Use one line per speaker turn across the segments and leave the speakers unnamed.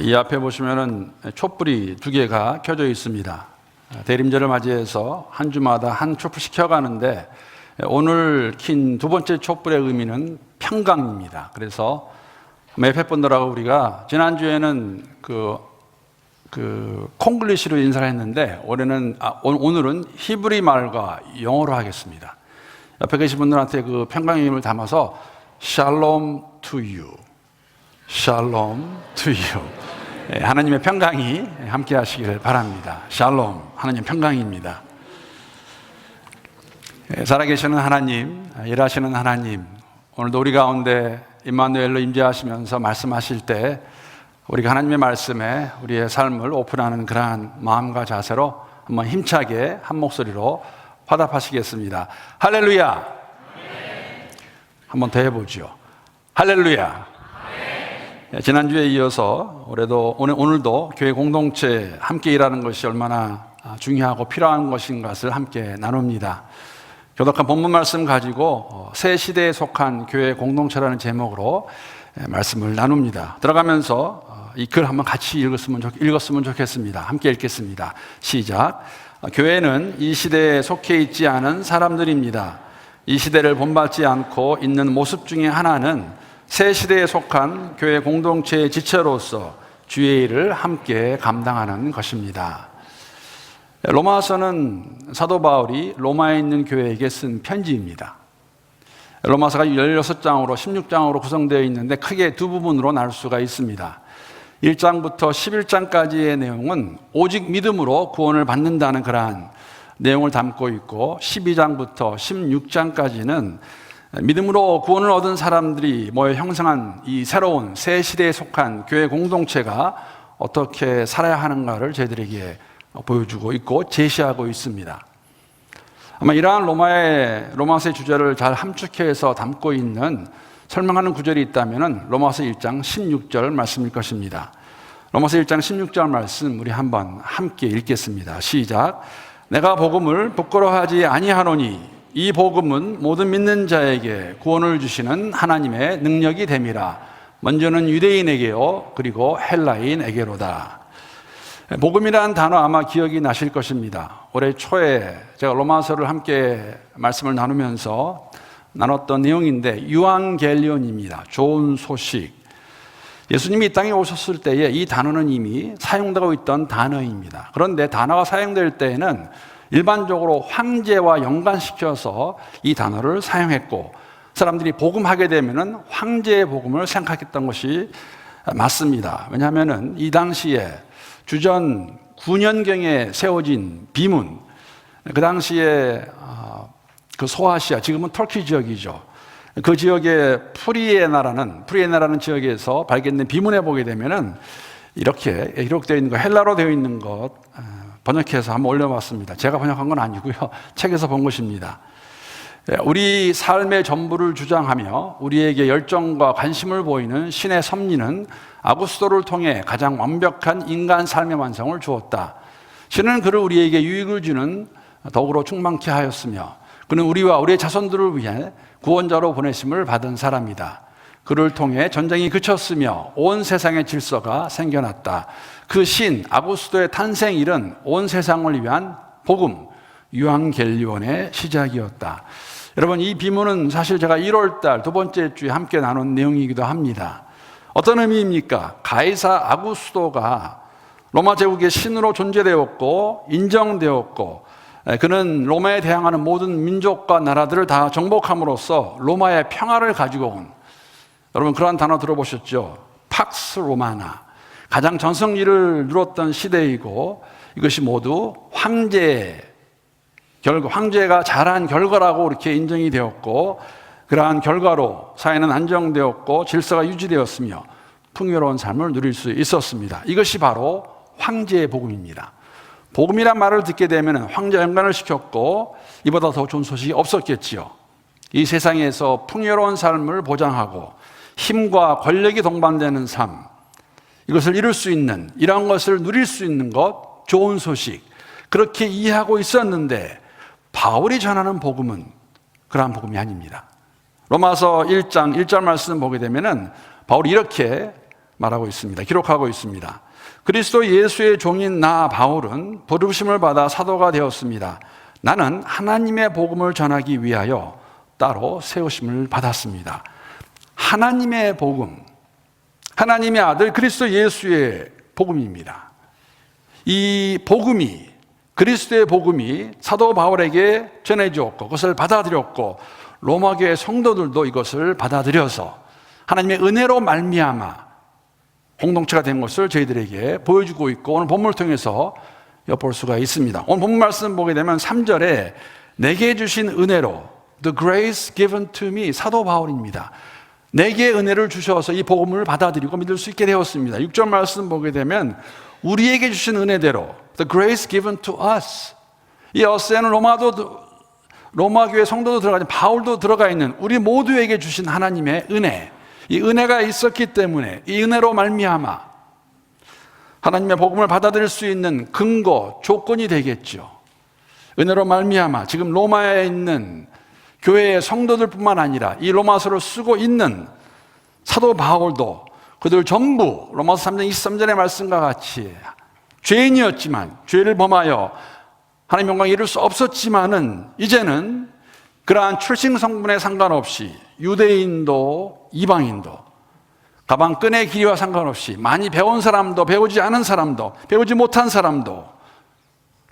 이 앞에 보시면은 촛불이 두 개가 켜져 있습니다. 대림절을 맞이해서 한 주마다 한 촛불 시켜가는데 오늘 킨 두 번째 촛불의 의미는 평강입니다. 그래서 매페분들하고 우리가 지난주에는 그, 그 콩글리시로 인사를 했는데 올해는 아, 오- 오늘은 히브리 말과 영어로 하겠습니다. 옆에 계신 분들한테 그 평강의 힘을 담아서 샬롬 투 유. 샬롬 투 유. 예, 하나님의 평강이 함께 하시기를 바랍니다. 샬롬. 하나님 평강입니다. 예, 살아계시는 하나님, 일하시는 하나님, 오늘도 우리 가운데 임마누엘로 임재하시면서 말씀하실 때 우리가 하나님의 말씀에 우리의 삶을 오픈하는 그러한 마음과 자세로 한번 힘차게 한 목소리로 화답하시겠습니다. 할렐루야! 한번 더 해보죠. 할렐루야! 예, 지난주에 이어서 올해도 오늘, 오늘도 교회 공동체 함께 일하는 것이 얼마나 아, 중요하고 필요한 것인 것을 함께 나눕니다. 교독한 본문 말씀 가지고 어, 새 시대에 속한 교회 공동체라는 제목으로 예, 말씀을 나눕니다. 들어가면서 어, 이글 한번 같이 읽었으면, 좋, 읽었으면 좋겠습니다. 함께 읽겠습니다. 시작. 어, 교회는 이 시대에 속해 있지 않은 사람들입니다. 이 시대를 본받지 않고 있는 모습 중에 하나는 새 시대에 속한 교회 공동체의 지체로서 주의 일을 함께 감당하는 것입니다. 로마서는 사도 바울이 로마에 있는 교회에게 쓴 편지입니다. 로마서가 16장으로 16장으로 구성되어 있는데 크게 두 부분으로 나눌 수가 있습니다. 1장부터 11장까지의 내용은 오직 믿음으로 구원을 받는다는 그러한 내용을 담고 있고 12장부터 16장까지는 믿음으로 구원을 얻은 사람들이 모여 형성한 이 새로운 새 시대에 속한 교회 공동체가 어떻게 살아야 하는가를 저희들에게 보여주고 있고 제시하고 있습니다. 아마 이러한 로마의 로마서의 주제를 잘 함축해서 담고 있는 설명하는 구절이 있다면 로마서 1장 16절 말씀일 것입니다. 로마서 1장 16절 말씀 우리 한번 함께 읽겠습니다. 시작. 내가 복음을 부끄러워하지 아니하노니 이 복음은 모든 믿는 자에게 구원을 주시는 하나님의 능력이 됨이라. 먼저는 유대인에게요 그리고 헬라인에게로다. 복음이라는 단어 아마 기억이 나실 것입니다. 올해 초에 제가 로마서를 함께 말씀을 나누면서 나눴던 내용인데 유앙겔리온입니다. 좋은 소식. 예수님이 이 땅에 오셨을 때에 이 단어는 이미 사용되고 있던 단어입니다. 그런데 단어가 사용될 때에는 일반적으로 황제와 연관시켜서 이 단어를 사용했고 사람들이 복음하게 되면은 황제의 복음을 생각했던 것이 맞습니다. 왜냐하면은 이 당시에 주전 9년경에 세워진 비문, 그 당시에 아, 그 소아시아, 지금은 터키 지역이죠. 그 지역의 프리에나라는 프리에나라는 지역에서 발견된 비문에 보게 되면은 이렇게 기록되어 있는 거 헬라로 되어 있는 것 아, 번역해서 한번 올려봤습니다. 제가 번역한 건 아니고요. 책에서 본 것입니다. 예, 우리 삶의 전부를 주장하며 우리에게 열정과 관심을 보이는 신의 섭리는 아구스도를 통해 가장 완벽한 인간 삶의 완성을 주었다. 신은 그를 우리에게 유익을 주는 더불어 충만케 하였으며 그는 우리와 우리의 자손들을 위해 구원자로 보내심을 받은 사람이다. 그를 통해 전쟁이 그쳤으며 온 세상의 질서가 생겨났다. 그 신 아구스도의 탄생일은 온 세상을 위한 복음 유앙겔리온의 시작이었다. 여러분 이 비문은 사실 제가 1월 달 두 번째 주에 함께 나눈 내용이기도 합니다. 어떤 의미입니까? 가이사 아구스도가 로마 제국의 신으로 존재되었고 인정되었고 에, 그는 로마에 대항하는 모든 민족과 나라들을 다 정복함으로써 로마의 평화를 가지고 온 여러분 그러한 단어 들어보셨죠? 팍스 로마나 가장 전성기를 누렸던 시대이고 이것이 모두 황제 결과 황제가 잘한 결과라고 이렇게 인정이 되었고 그러한 결과로 사회는 안정되었고 질서가 유지되었으며 풍요로운 삶을 누릴 수 있었습니다. 이것이 바로 황제의 복음입니다. 복음이란 말을 듣게 되면 황제 연관을 시켰고 이보다 더 좋은 소식이 없었겠지요. 이 세상에서 풍요로운 삶을 보장하고 힘과 권력이 동반되는 삶 이것을 이룰 수 있는 이러한 것을 누릴 수 있는 것 좋은 소식 그렇게 이해하고 있었는데 바울이 전하는 복음은 그러한 복음이 아닙니다. 로마서 1장 1절 말씀 보게 되면은 바울이 이렇게 말하고 있습니다. 기록하고 있습니다. 그리스도 예수의 종인 나 바울은 부르심을 받아 사도가 되었습니다. 나는 하나님의 복음을 전하기 위하여 따로 세우심을 받았습니다. 하나님의 복음, 하나님의 아들 그리스도 예수의 복음입니다. 이 복음이 그리스도의 복음이 사도 바울에게 전해주었고 그것을 받아들였고 로마 교회 성도들도 이것을 받아들여서 하나님의 은혜로 말미암아 공동체가 된 것을 저희들에게 보여주고 있고 오늘 본문을 통해서 엿볼 수가 있습니다. 오늘 본문 말씀 보게 되면 3절에 내게 주신 은혜로 the grace given to me 사도 바울입니다. 내게 은혜를 주셔서 이 복음을 받아들이고 믿을 수 있게 되었습니다. 6절 말씀 보게 되면 우리에게 주신 은혜대로 the grace given to us 이 어스에는 로마도 로마 교회 성도도 들어가 있는 바울도 들어가 있는 우리 모두에게 주신 하나님의 은혜 이 은혜가 있었기 때문에 이 은혜로 말미암아 하나님의 복음을 받아들일 수 있는 근거 조건이 되겠죠. 은혜로 말미암아 지금 로마에 있는 교회의 성도들뿐만 아니라 이 로마서를 쓰고 있는 사도 바울도 그들 전부 로마서 3장 23절의 말씀과 같이 죄인이었지만 죄를 범하여 하나님 영광 이룰 수 없었지만은 이제는 그러한 출생 성분에 상관없이 유대인도 이방인도 가방 끈의 길이와 상관없이 많이 배운 사람도 배우지 않은 사람도 배우지 못한 사람도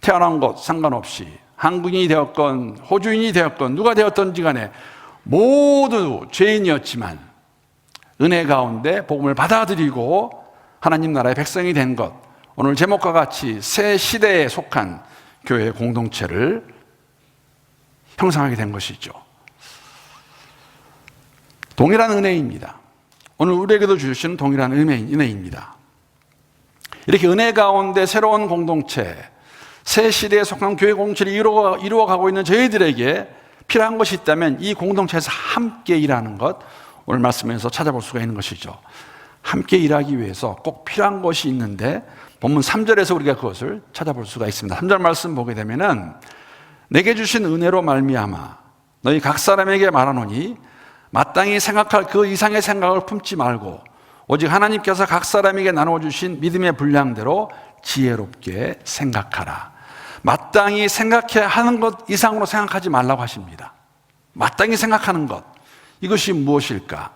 태어난 것 상관없이 한국인이 되었건 호주인이 되었건 누가 되었던지 간에 모두 죄인이었지만 은혜 가운데 복음을 받아들이고 하나님 나라의 백성이 된 것. 오늘 제목과 같이 새 시대에 속한 교회 공동체를 형성하게 된 것이죠. 동일한 은혜입니다. 오늘 우리에게도 주시는 동일한 은혜입니다. 이렇게 은혜 가운데 새로운 공동체, 새 시대에 속한 교회 공동체를 이루어, 이루어가고 있는 저희들에게 필요한 것이 있다면 이 공동체에서 함께 일하는 것, 오늘 말씀에서 찾아볼 수가 있는 것이죠. 함께 일하기 위해서 꼭 필요한 것이 있는데 본문 3절에서 우리가 그것을 찾아볼 수가 있습니다. 3절 말씀 보게 되면은 내게 주신 은혜로 말미암아 너희 각 사람에게 말하노니 마땅히 생각할 그 이상의 생각을 품지 말고 오직 하나님께서 각 사람에게 나눠 주신 믿음의 분량대로 지혜롭게 생각하라. 마땅히 생각해야 하는 것 이상으로 생각하지 말라고 하십니다. 마땅히 생각하는 것 이것이 무엇일까?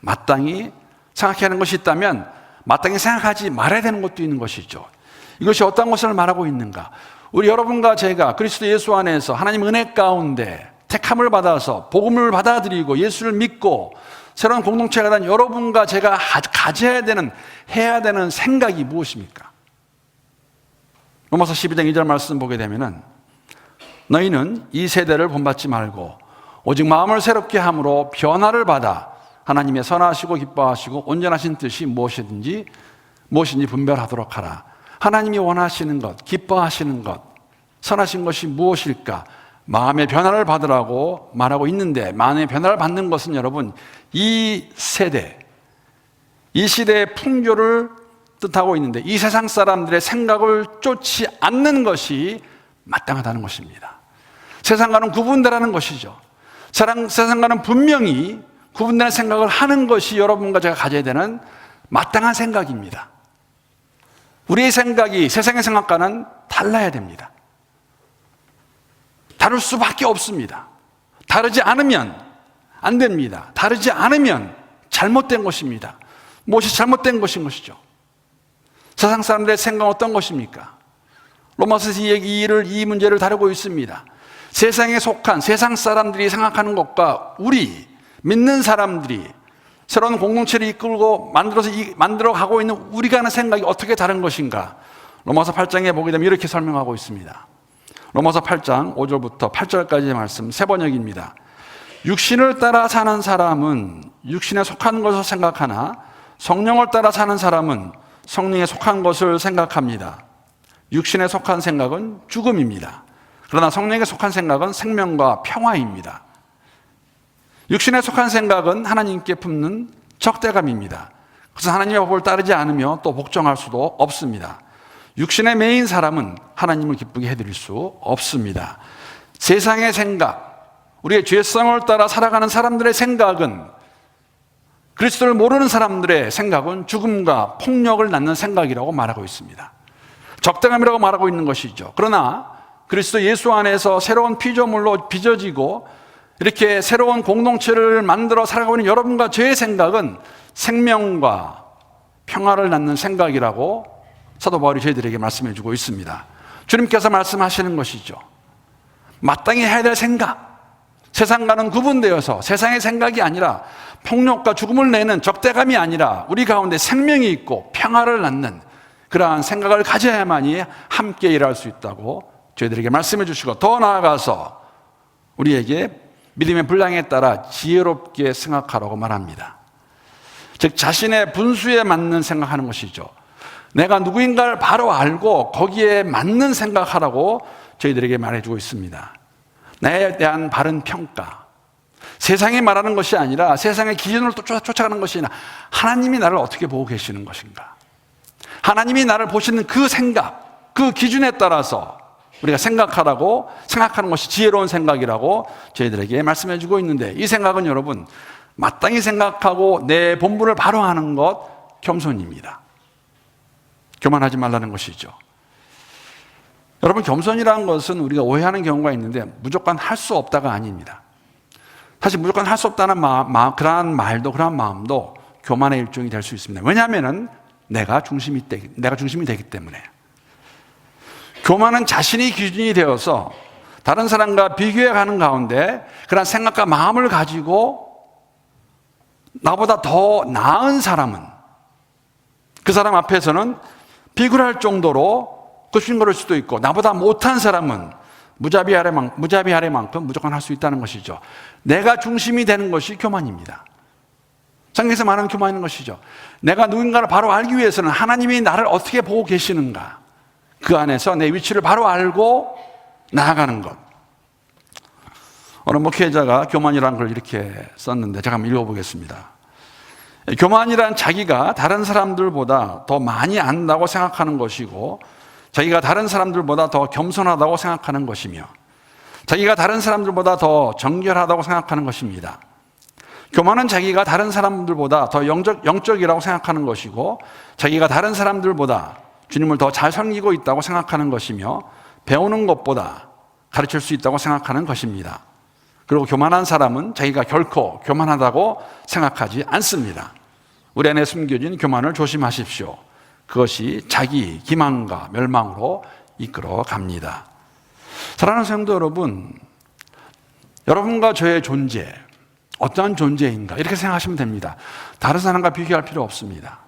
마땅히 생각해야 하는 것이 있다면 마땅히 생각하지 말아야 되는 것도 있는 것이죠. 이것이 어떤 것을 말하고 있는가? 우리 여러분과 제가 그리스도 예수 안에서 하나님 은혜 가운데 택함을 받아서 복음을 받아들이고 예수를 믿고 새로운 공동체가 된 여러분과 제가 가져야 되는 해야 되는 생각이 무엇입니까? 로마서 12장 2절 말씀 보게 되면은 너희는 이 세대를 본받지 말고 오직 마음을 새롭게 함으로 변화를 받아 하나님의 선하시고 기뻐하시고 온전하신 뜻이 무엇이든지 무엇인지 분별하도록 하라. 하나님이 원하시는 것, 기뻐하시는 것, 선하신 것이 무엇일까? 마음의 변화를 받으라고 말하고 있는데 마음의 변화를 받는 것은 여러분 이 세대, 이 시대의 풍조를 뜻하고 있는데 이 세상 사람들의 생각을 쫓지 않는 것이 마땅하다는 것입니다. 세상과는 구분되라는 것이죠. 세상과는 분명히 구분되는 생각을 하는 것이 여러분과 제가 가져야 되는 마땅한 생각입니다. 우리의 생각이 세상의 생각과는 달라야 됩니다. 다를 수밖에 없습니다. 다르지 않으면 안 됩니다. 다르지 않으면 잘못된 것입니다. 무엇이 잘못된 것인 것이죠. 세상 사람들의 생각 어떤 것입니까? 로마서에서 이 일을, 이 문제를 다루고 있습니다. 세상에 속한 세상 사람들이 생각하는 것과 우리 믿는 사람들이 새로운 공동체를 이끌고 만들어서 만들어 가고 있는 우리가 하는 생각이 어떻게 다른 것인가? 로마서 8장에 보게 되면 이렇게 설명하고 있습니다. 로마서 8장 5절부터 8절까지의 말씀 세 번역입니다. 육신을 따라 사는 사람은 육신에 속한 것을 생각하나 성령을 따라 사는 사람은 성령에 속한 것을 생각합니다. 육신에 속한 생각은 죽음입니다. 그러나 성령에 속한 생각은 생명과 평화입니다. 육신에 속한 생각은 하나님께 품는 적대감입니다. 그래서 하나님의 법을 따르지 않으며 또 복종할 수도 없습니다. 육신의 메인 사람은 하나님을 기쁘게 해드릴 수 없습니다. 세상의 생각, 우리의 죄성을 따라 살아가는 사람들의 생각은 그리스도를 모르는 사람들의 생각은 죽음과 폭력을 낳는 생각이라고 말하고 있습니다. 적당함이라고 말하고 있는 것이죠. 그러나 그리스도 예수 안에서 새로운 피조물로 빚어지고 이렇게 새로운 공동체를 만들어 살아가고 있는 여러분과 저의 생각은 생명과 평화를 낳는 생각이라고 사도 바울이 저희들에게 말씀해 주고 있습니다. 주님께서 말씀하시는 것이죠. 마땅히 해야 될 생각. 세상과는 구분되어서 세상의 생각이 아니라 폭력과 죽음을 내는 적대감이 아니라 우리 가운데 생명이 있고 평화를 낳는 그러한 생각을 가져야만이 함께 일할 수 있다고 저희들에게 말씀해 주시고 더 나아가서 우리에게 믿음의 분량에 따라 지혜롭게 생각하라고 말합니다. 즉 자신의 분수에 맞는 생각하는 것이죠. 내가 누구인가를 바로 알고 거기에 맞는 생각하라고 저희들에게 말해주고 있습니다. 나에 대한 바른 평가. 세상이 말하는 것이 아니라 세상의 기준을 또 쫓아가는 것이 아니라 하나님이 나를 어떻게 보고 계시는 것인가. 하나님이 나를 보시는 그 생각, 그 기준에 따라서 우리가 생각하라고 생각하는 것이 지혜로운 생각이라고 저희들에게 말씀해 주고 있는데 이 생각은 여러분 마땅히 생각하고 내 본분을 바로 하는 것 겸손입니다. 교만하지 말라는 것이죠. 여러분 겸손이라는 것은 우리가 오해하는 경우가 있는데 무조건 할 수 없다가 아닙니다. 사실 무조건 할 수 없다는 마음, 마음, 그러한 말도 그러한 마음도 교만의 일종이 될 수 있습니다. 왜냐하면은 내가 중심이 되기, 내가 중심이 되기 때문에 교만은 자신이 기준이 되어서 다른 사람과 비교해 가는 가운데 그런 생각과 마음을 가지고 나보다 더 나은 사람은 그 사람 앞에서는 비굴할 정도로 그 신거를 수도 있고 나보다 못한 사람은 무자비 아래만 무자비 아래만큼 무조건 할 수 있다는 것이죠. 내가 중심이 되는 것이 교만입니다. 성경에서 말하는 교만인 것이죠. 내가 누군가를 바로 알기 위해서는 하나님이 나를 어떻게 보고 계시는가 그 안에서 내 위치를 바로 알고 나아가는 것. 어느 목회자가 교만이라는 걸 이렇게 썼는데 제가 한번 읽어보겠습니다. 교만이란 자기가 다른 사람들보다 더 많이 안다고 생각하는 것이고 자기가 다른 사람들보다 더 겸손하다고 생각하는 것이며 자기가 다른 사람들보다 더 정결하다고 생각하는 것입니다. 교만은 자기가 다른 사람들보다 더 영적, 영적이라고 생각하는 것이고 자기가 다른 사람들보다 주님을 더 잘 섬기고 있다고 생각하는 것이며 배우는 것보다 가르칠 수 있다고 생각하는 것입니다. 그리고 교만한 사람은 자기가 결코 교만하다고 생각하지 않습니다. 우리 안에 숨겨진 교만을 조심하십시오. 그것이 자기 기만과 멸망으로 이끌어 갑니다. 사랑하는 성도 여러분, 여러분과 저의 존재, 어떠한 존재인가 이렇게 생각하시면 됩니다. 다른 사람과 비교할 필요 없습니다.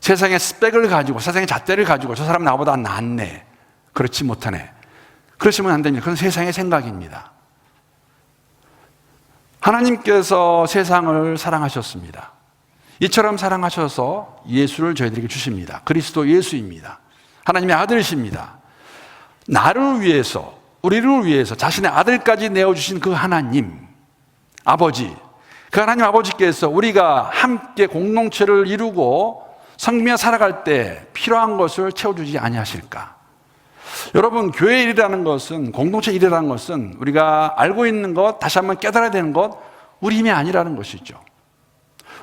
세상의 스펙을 가지고 세상의 잣대를 가지고 저 사람 나보다 낫네. 그렇지 못하네. 그러시면 안 됩니다. 그건 세상의 생각입니다. 하나님께서 세상을 사랑하셨습니다. 이처럼 사랑하셔서 예수를 저희들에게 주십니다. 그리스도 예수입니다. 하나님의 아들이십니다. 나를 위해서, 우리를 위해서 자신의 아들까지 내어주신 그 하나님, 아버지, 그 하나님 아버지께서 우리가 함께 공동체를 이루고 성기며 살아갈 때 필요한 것을 채워주지 아니하실까? 여러분, 교회 일이라는 것은, 공동체 일이라는 것은 우리가 알고 있는 것, 다시 한번 깨달아야 되는 것, 우리 힘이 아니라는 것이죠.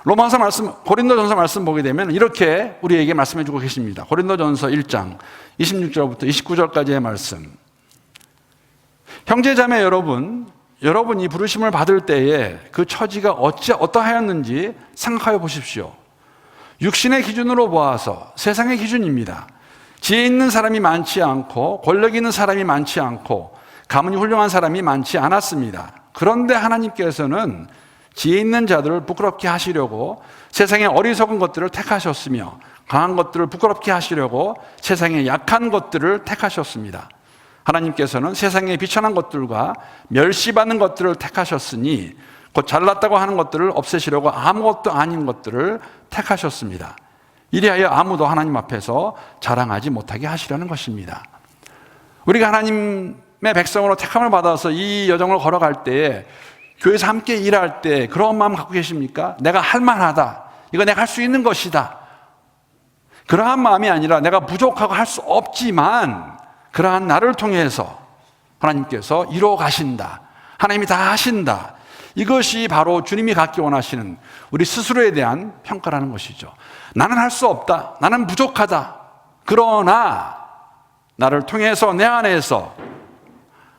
로마서 말씀, 고린도전서 말씀 보게 되면 이렇게 우리에게 말씀해 주고 계십니다. 고린도전서 1장 26절부터 29절까지의 말씀. 형제자매 여러분, 여러분이 부르심을 받을 때에 그 처지가 어찌 어떠하였는지 생각하여 보십시오. 육신의 기준으로 보아서 세상의 기준입니다. 지혜 있는 사람이 많지 않고 권력 있는 사람이 많지 않고 가문이 훌륭한 사람이 많지 않았습니다. 그런데 하나님께서는 지혜 있는 자들을 부끄럽게 하시려고 세상의 어리석은 것들을 택하셨으며 강한 것들을 부끄럽게 하시려고 세상의 약한 것들을 택하셨습니다. 하나님께서는 세상의 비천한 것들과 멸시받는 것들을 택하셨으니 곧 잘났다고 하는 것들을 없애시려고 아무것도 아닌 것들을 택하셨습니다. 이리하여 아무도 하나님 앞에서 자랑하지 못하게 하시려는 것입니다. 우리가 하나님의 백성으로 택함을 받아서 이 여정을 걸어갈 때에 교회에서 함께 일할 때 그런 마음 갖고 계십니까? 내가 할 만하다. 이거 내가 할 수 있는 것이다. 그러한 마음이 아니라 내가 부족하고 할 수 없지만 그러한 나를 통해서 하나님께서 이루어 가신다. 하나님이 다 하신다. 이것이 바로 주님이 갖기 원하시는 우리 스스로에 대한 평가라는 것이죠. 나는 할 수 없다. 나는 부족하다. 그러나 나를 통해서 내 안에서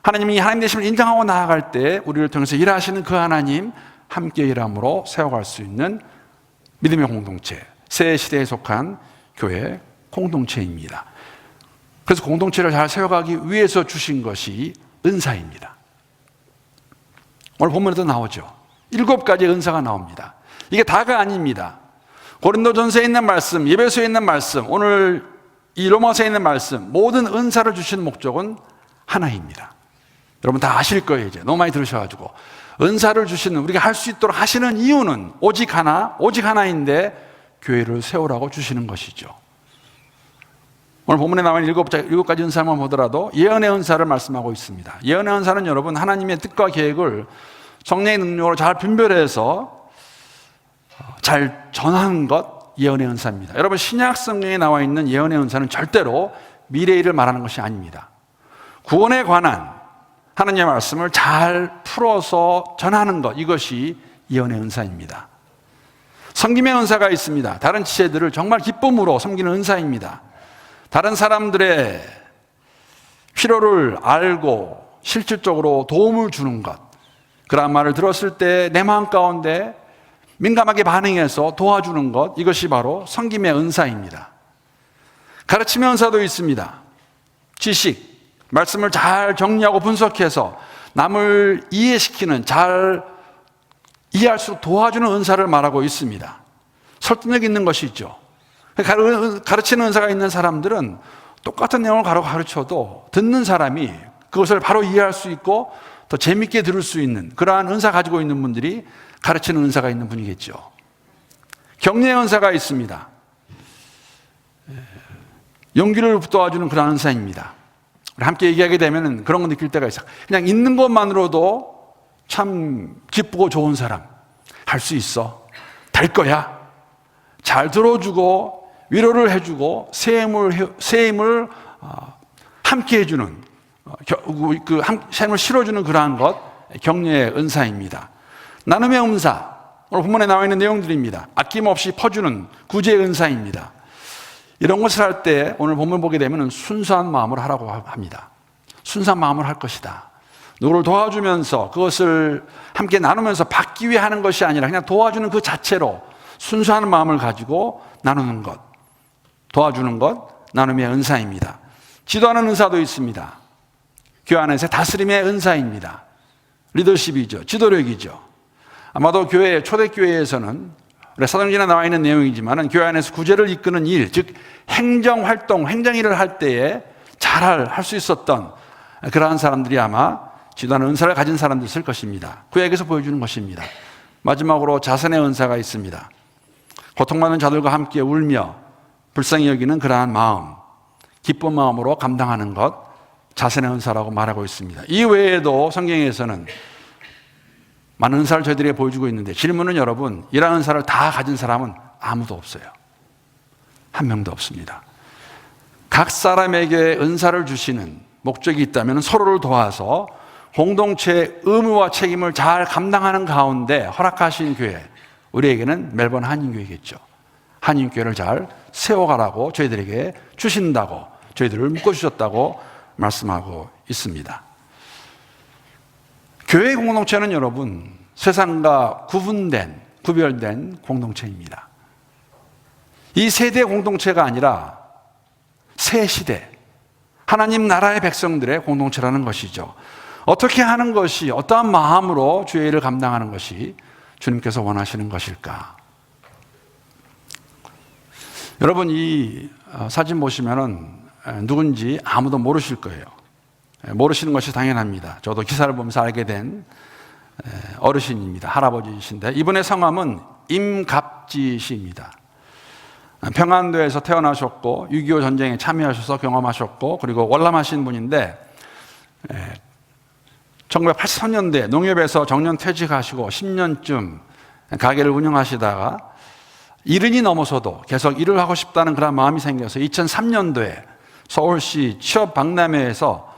하나님이 하나님 되심을 인정하고 나아갈 때 우리를 통해서 일하시는 그 하나님 함께 일함으로 세워갈 수 있는 믿음의 공동체, 새 시대에 속한 교회 공동체입니다. 그래서 공동체를 잘 세워가기 위해서 주신 것이 은사입니다. 오늘 본문에도 나오죠. 일곱 가지 은사가 나옵니다. 이게 다가 아닙니다. 고린도전서에 있는 말씀, 예배소에 있는 말씀, 오늘 이 로마서에 있는 말씀, 모든 은사를 주시는 목적은 하나입니다. 여러분 다 아실 거예요, 이제. 너무 많이 들으셔가지고. 은사를 주시는, 우리가 할 수 있도록 하시는 이유는 오직 하나, 오직 하나인데 교회를 세우라고 주시는 것이죠. 오늘 본문에 나와 일곱, 일곱 가지 은사만 보더라도 예언의 은사를 말씀하고 있습니다. 예언의 은사는 여러분 하나님의 뜻과 계획을 성령의 능력으로 잘 분별해서 잘 전하는 것 예언의 은사입니다. 여러분 신약 성경에 나와 있는 예언의 은사는 절대로 미래 일을 말하는 것이 아닙니다. 구원에 관한 하나님의 말씀을 잘 풀어서 전하는 것 이것이 예언의 은사입니다. 섬김의 은사가 있습니다. 다른 지체들을 정말 기쁨으로 섬기는 은사입니다. 다른 사람들의 필요를 알고 실질적으로 도움을 주는 것. 그런 말을 들었을 때 내 마음 가운데 민감하게 반응해서 도와주는 것. 이것이 바로 섬김의 은사입니다. 가르침의 은사도 있습니다. 지식, 말씀을 잘 정리하고 분석해서 남을 이해시키는 잘 이해할수록 도와주는 은사를 말하고 있습니다. 설득력 있는 것이 있죠. 가르치는 은사가 있는 사람들은 똑같은 내용을 가르쳐도 듣는 사람이 그것을 바로 이해할 수 있고 더 재밌게 들을 수 있는 그러한 은사 가지고 있는 분들이 가르치는 은사가 있는 분이겠죠. 격려의 은사가 있습니다. 용기를 도와주는 그런 은사입니다. 함께 얘기하게 되면 그런 거 느낄 때가 있어. 그냥 있는 것만으로도 참 기쁘고 좋은 사람. 할 수 있어. 될 거야. 잘 들어주고 위로를 해주고 세임을 세임을 어, 함께 해주는 어, 그 세임을 실어주는 그러한 것 격려의 은사입니다. 나눔의 은사 오늘 본문에 나와 있는 내용들입니다. 아낌없이 퍼주는 구제의 은사입니다. 이런 것을 할 때 오늘 본문 보게 되면 순수한 마음으로 하라고 합니다. 순수한 마음으로 할 것이다. 누구를 도와주면서 그것을 함께 나누면서 받기 위해 하는 것이 아니라 그냥 도와주는 그 자체로 순수한 마음을 가지고 나누는 것, 도와주는 것, 나눔의 은사입니다. 지도하는 은사도 있습니다. 교회 안에서 다스림의 은사입니다. 리더십이죠. 지도력이죠. 아마도 교회, 초대교회에서는 사도행전에 나와 있는 내용이지만 교회 안에서 구제를 이끄는 일, 즉 행정 활동, 행정 일을 할 때에 잘 할 수 있었던 그러한 사람들이 아마 지도하는 은사를 가진 사람들일 것입니다. 구약에서 보여주는 것입니다. 마지막으로 자선의 은사가 있습니다. 고통받는 자들과 함께 울며 불쌍히 여기는 그러한 마음, 기쁜 마음으로 감당하는 것, 자선의 은사라고 말하고 있습니다. 이 외에도 성경에서는 많은 은사를 저희들이 보여주고 있는데 질문은 여러분, 이러한 은사를 다 가진 사람은 아무도 없어요. 한 명도 없습니다. 각 사람에게 은사를 주시는 목적이 있다면 서로를 도와서 공동체의 의무와 책임을 잘 감당하는 가운데 허락하신 교회, 우리에게는 멜번 한인교회겠죠. 한인교회를 잘 세워가라고 저희들에게 주신다고, 저희들을 묶어주셨다고 말씀하고 있습니다. 교회 공동체는 여러분, 세상과 구분된, 구별된 공동체입니다. 이 세대 공동체가 아니라 새 시대, 하나님 나라의 백성들의 공동체라는 것이죠. 어떻게 하는 것이, 어떠한 마음으로 주의 일을 감당하는 것이 주님께서 원하시는 것일까? 여러분, 이 어, 사진 보시면은 누군지 아무도 모르실 거예요. 모르시는 것이 당연합니다. 저도 기사를 보면서 알게 된 어르신입니다. 할아버지이신데 이분의 성함은 임갑지 씨입니다. 평안도에서 태어나셨고 6.25 전쟁에 참여하셔서 경험하셨고 그리고 월남하신 분인데 1983년대 농협에서 정년 퇴직하시고 10년쯤 가게를 운영하시다가 이른이 넘어서도 계속 일을 하고 싶다는 그런 마음이 생겨서 2003년도에 서울시 취업 박람회에서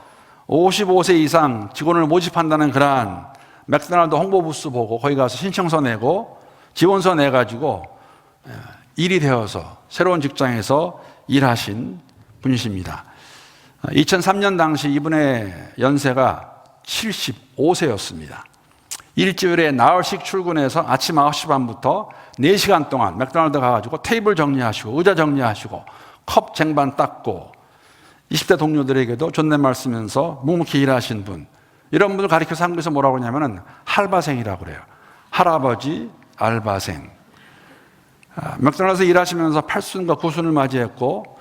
55세 이상 직원을 모집한다는 그러한 맥도날드 홍보 부스 보고 거기 가서 신청서 내고 지원서 내가지고 에, 일이 되어서 새로운 직장에서 일하신 분이십니다. 2003년 당시 이분의 연세가 75세였습니다. 일주일에 나흘씩 출근해서 아침 9시 반부터 4시간 동안 맥도날드 가가지고 테이블 정리하시고 의자 정리하시고 컵 쟁반 닦고 20대 동료들에게도 존댓말 쓰면서 묵묵히 일하신 분 이런 분을 가리켜서 한국에서 뭐라고 하냐면은 할바생이라고 그래요. 할아버지 알바생. 아, 맥도날드에서 일하시면서 8순과 9순을 맞이했고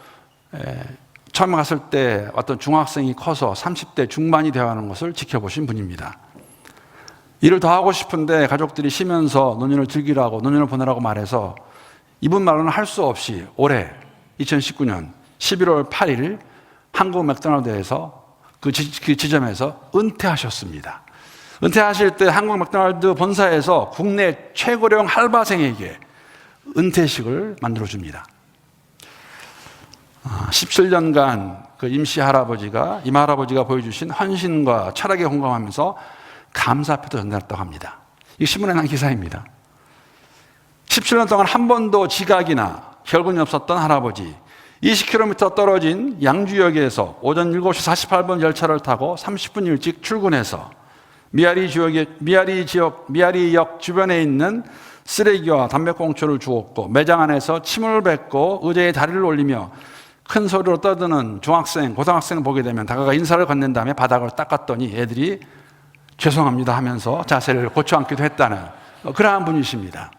에, 처음 갔을 때 어떤 중학생이 커서 30대 중반이 되어가는 것을 지켜보신 분입니다. 일을 더 하고 싶은데 가족들이 쉬면서 노년을 즐기라고 노년을 보내라고 말해서 이분 말로는 할 수 없이 올해 2019년 11월 8일 한국 맥도날드에서 그, 지, 그 지점에서 은퇴하셨습니다. 은퇴하실 때 한국 맥도날드 본사에서 국내 최고령 할바생에게 은퇴식을 만들어 줍니다. 17년간 그 임시 할아버지가 임 할아버지가 보여주신 헌신과 철학에 공감하면서 감사표도 전달했다고 합니다. 이 신문에 난 기사입니다. 17년 동안 한 번도 지각이나 혈근이 없었던 할아버지. 20km 떨어진 양주역에서 오전 7시 48분 열차를 타고 30분 일찍 출근해서 미아리 지역에, 미아리 지역, 미아리역 주변에 있는 쓰레기와 담배꽁초를 주었고 매장 안에서 침을 뱉고 의자에 다리를 올리며 큰 소리로 떠드는 중학생, 고등학생을 보게 되면 다가가 인사를 건넨 다음에 바닥을 닦았더니 애들이 죄송합니다 하면서 자세를 고쳐 앉기도 했다는 그러한 분이십니다.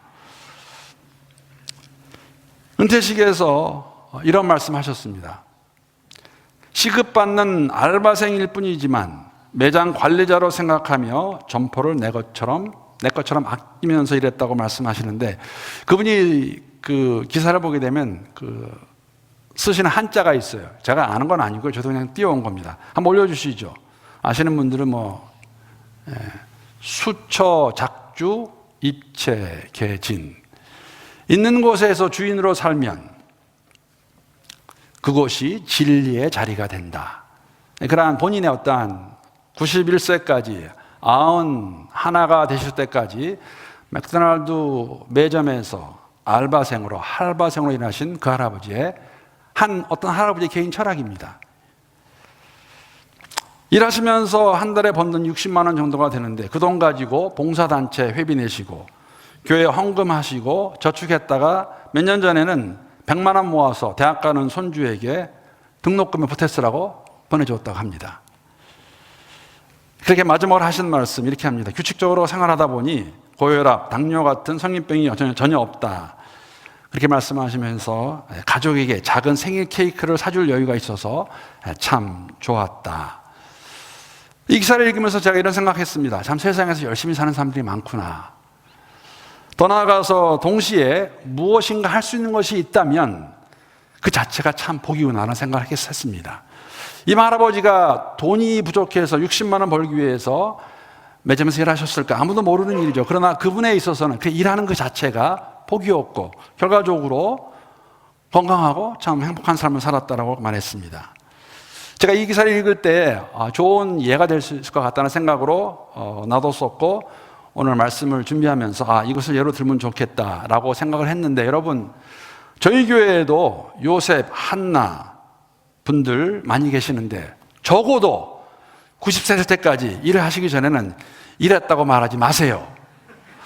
은퇴식에서 이런 말씀 하셨습니다. 시급받는 알바생일 뿐이지만 매장 관리자로 생각하며 점포를 내 것처럼 내 것처럼 아끼면서 일했다고 말씀하시는데 그분이 그 기사를 보게 되면 그 쓰시는 한자가 있어요. 제가 아는 건 아니고 저도 그냥 띄워온 겁니다. 한번 올려주시죠. 아시는 분들은 뭐 예, 수처 작주 입체 개진 있는 곳에서 주인으로 살면 그곳이 진리의 자리가 된다. 그러한 본인의 어떠한 91세까지 아흔 하나가 되실 때까지 맥도날드 매점에서 알바생으로 할바생으로 일하신 그 할아버지의 한 어떤 할아버지의 개인 철학입니다. 일하시면서 한 달에 버는 60만 원 정도가 되는데 그 돈 가지고 봉사단체 회비 내시고 교회 헌금하시고 저축했다가 몇 년 전에는 100만 원 모아서 대학 가는 손주에게 등록금을 보태쓰라고 보내줬다고 합니다. 그렇게 마지막으로 하신 말씀 이렇게 합니다. 규칙적으로 생활하다 보니 고혈압, 당뇨 같은 성인병이 전혀, 전혀 없다. 그렇게 말씀하시면서 가족에게 작은 생일 케이크를 사줄 여유가 있어서 참 좋았다. 이 기사를 읽으면서 제가 이런 생각했습니다. 참 세상에서 열심히 사는 사람들이 많구나. 더 나아가서 동시에 무엇인가 할 수 있는 것이 있다면 그 자체가 참 복이구나라는 생각을 했습니다. 이 할아버지가 돈이 부족해서 60만 원 벌기 위해서 매점에서 일하셨을까? 아무도 모르는 일이죠. 그러나 그분에 있어서는 그 일하는 그 자체가 복이었고 결과적으로 건강하고 참 행복한 삶을 살았다라고 말했습니다. 제가 이 기사를 읽을 때 아, 좋은 예가 될 수 있을 것 같다는 생각으로 어, 놔뒀었고 오늘 말씀을 준비하면서 아 이것을 예로 들면 좋겠다라고 생각을 했는데 여러분 저희 교회에도 요셉, 한나 분들 많이 계시는데 적어도 90세 될 때까지 일을 하시기 전에는 일했다고 말하지 마세요.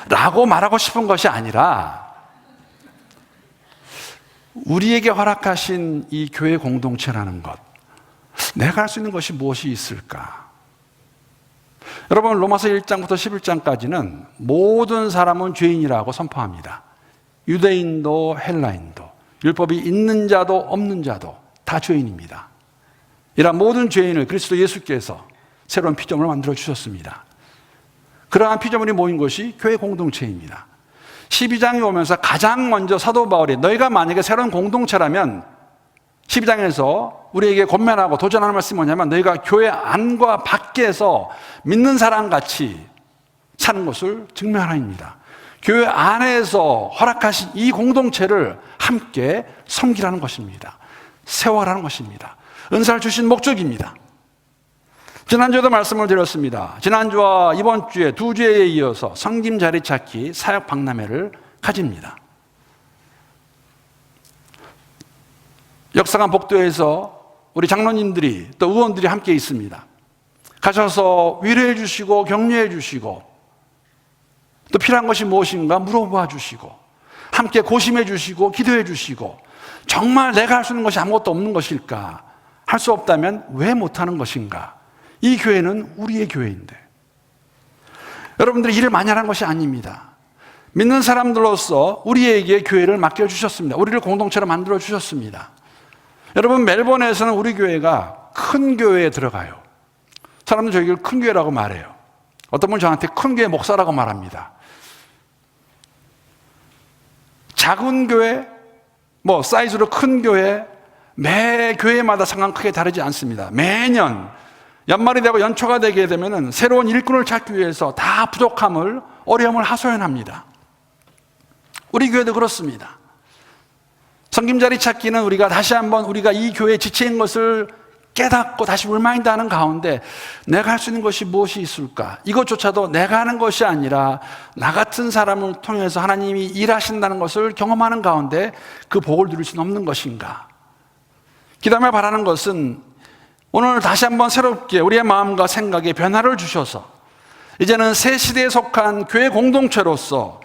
라고 말하고 싶은 것이 아니라 우리에게 허락하신 이 교회 공동체라는 것, 내가 할 수 있는 것이 무엇이 있을까? 여러분, 로마서 1장부터 11장까지는 모든 사람은 죄인이라고 선포합니다. 유대인도 헬라인도, 율법이 있는 자도 없는 자도 다 죄인입니다. 이런 모든 죄인을 그리스도 예수께서 새로운 피조물을 만들어 주셨습니다. 그러한 피조물이 모인 것이 교회 공동체입니다. 12장에 오면서 가장 먼저 사도 바울이 너희가 만약에 새로운 공동체라면 12장에서 우리에게 권면하고 도전하는 말씀이 뭐냐면 너희가 교회 안과 밖에서 믿는 사람 같이 사는 것을 증명하라입니다. 교회 안에서 허락하신 이 공동체를 함께 섬기라는 것입니다. 세워라는 것입니다. 은사를 주신 목적입니다. 지난주에도 말씀을 드렸습니다. 지난주와 이번 주에 두 주에 이어서 성김 자리 찾기 사역 박람회를 가집니다. 역사관 복도에서 우리 장로님들이 또 의원들이 함께 있습니다. 가셔서 위로해 주시고 격려해 주시고 또 필요한 것이 무엇인가 물어봐 주시고 함께 고심해 주시고 기도해 주시고 정말 내가 할 수 있는 것이 아무것도 없는 것일까? 할 수 없다면 왜 못하는 것인가? 이 교회는 우리의 교회인데 여러분들이 일을 많이 하는 것이 아닙니다. 믿는 사람들로서 우리에게 교회를 맡겨주셨습니다. 우리를 공동체로 만들어 주셨습니다. 여러분, 멜번에서는 우리 교회가 큰 교회에 들어가요. 사람들 저희를 큰 교회라고 말해요. 어떤 분은 저한테 큰 교회 목사라고 말합니다. 작은 교회, 뭐 사이즈로 큰 교회, 매 교회마다 상황 크게 다르지 않습니다. 매년 연말이 되고 연초가 되게 되면 새로운 일꾼을 찾기 위해서 다 부족함을 어려움을 하소연합니다. 우리 교회도 그렇습니다. 성김자리 찾기는 우리가 다시 한번 우리가 이 교회의 지체인 것을 깨닫고 다시 울마인드 하는 가운데 내가 할 수 있는 것이 무엇이 있을까? 이것조차도 내가 하는 것이 아니라 나 같은 사람을 통해서 하나님이 일하신다는 것을 경험하는 가운데 그 복을 누릴 수는 없는 것인가? 기도하며 바라는 것은 오늘 다시 한번 새롭게 우리의 마음과 생각에 변화를 주셔서 이제는 새 시대에 속한 교회 공동체로서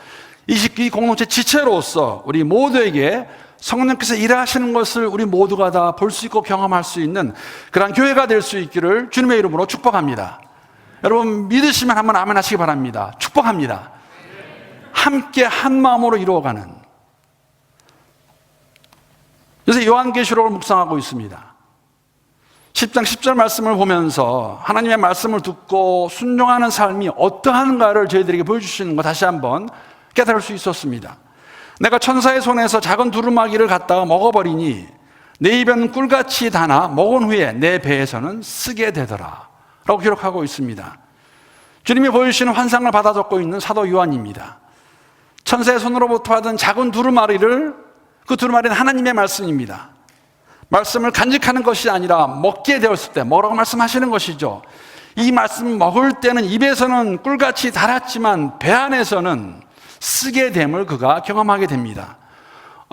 이 공동체 지체로서 우리 모두에게 성령께서 일하시는 것을 우리 모두가 다 볼 수 있고 경험할 수 있는 그러한 교회가 될 수 있기를 주님의 이름으로 축복합니다. 여러분 믿으시면 한번 아멘 하시기 바랍니다. 축복합니다. 함께 한 마음으로 이루어가는 요새 요한계시록을 묵상하고 있습니다. 10장 10절 말씀을 보면서 하나님의 말씀을 듣고 순종하는 삶이 어떠한가를 저희들에게 보여주시는 거 다시 한번 깨달을 수 있었습니다. 내가 천사의 손에서 작은 두루마기를 갖다가 먹어버리니 내 입에는 꿀같이 다나 먹은 후에 내 배에서는 쓰게 되더라. 라고 기록하고 있습니다. 주님이 보여주시는 환상을 받아 적고 있는 사도 요한입니다. 천사의 손으로부터 받은 작은 두루마리를 그 두루마리는 하나님의 말씀입니다. 말씀을 간직하는 것이 아니라 먹게 되었을 때 뭐라고 말씀하시는 것이죠. 이 말씀 먹을 때는 입에서는 꿀같이 달았지만 배 안에서는 쓰게 됨을 그가 경험하게 됩니다.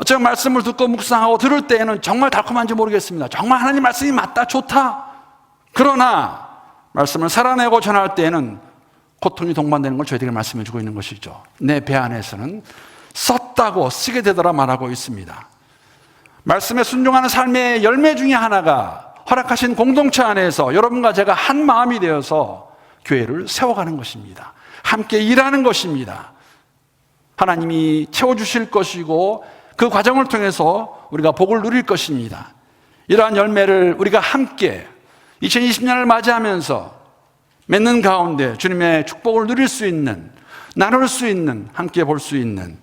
제가 말씀을 듣고 묵상하고 들을 때에는 정말 달콤한지 모르겠습니다. 정말 하나님 말씀이 맞다, 좋다. 그러나 말씀을 살아내고 전할 때에는 고통이 동반되는 걸 저희들에게 말씀해 주고 있는 것이죠. 내 배 안에서는 썼다고 쓰게 되더라 말하고 있습니다. 말씀에 순종하는 삶의 열매 중에 하나가 허락하신 공동체 안에서 여러분과 제가 한 마음이 되어서 교회를 세워가는 것입니다. 함께 일하는 것입니다. 하나님이 채워주실 것이고 그 과정을 통해서 우리가 복을 누릴 것입니다. 이러한 열매를 우리가 함께 2020년을 맞이하면서 맺는 가운데 주님의 축복을 누릴 수 있는, 나눌 수 있는, 함께 볼 수 있는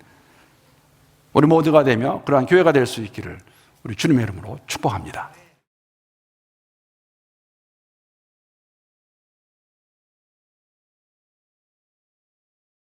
우리 모두가 되며 그러한 교회가 될 수 있기를 우리 주님의 이름으로 축복합니다.